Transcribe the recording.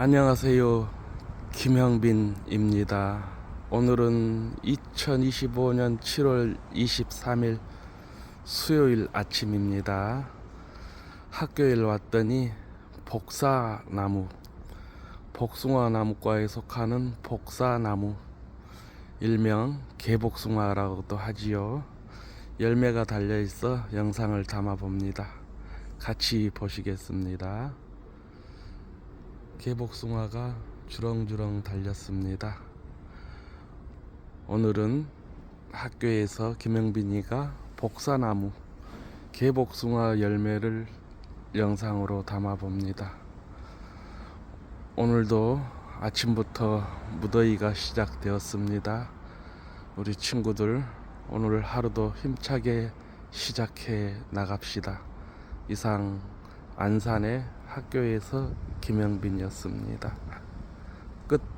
안녕하세요. 김형빈입니다. 오늘은 2025년 7월 23일 수요일 아침입니다. 학교에 왔더니 복사나무, 복숭아 나무과에 속하는 복사나무, 일명 개복숭아라고도 하지요. 열매가 달려 있어 영상을 담아 봅니다. 같이 보시겠습니다. 개복숭아가 주렁주렁 달렸습니다. 오늘은 학교에서 김영빈이가 복사나무 개복숭아 열매를 영상으로 담아 봅니다. 오늘도 아침부터 무더위가 시작되었습니다. 우리 친구들 오늘 하루도 힘차게 시작해 나갑시다. 이상 안산의 학교에서 김영빈이었습니다. 끝.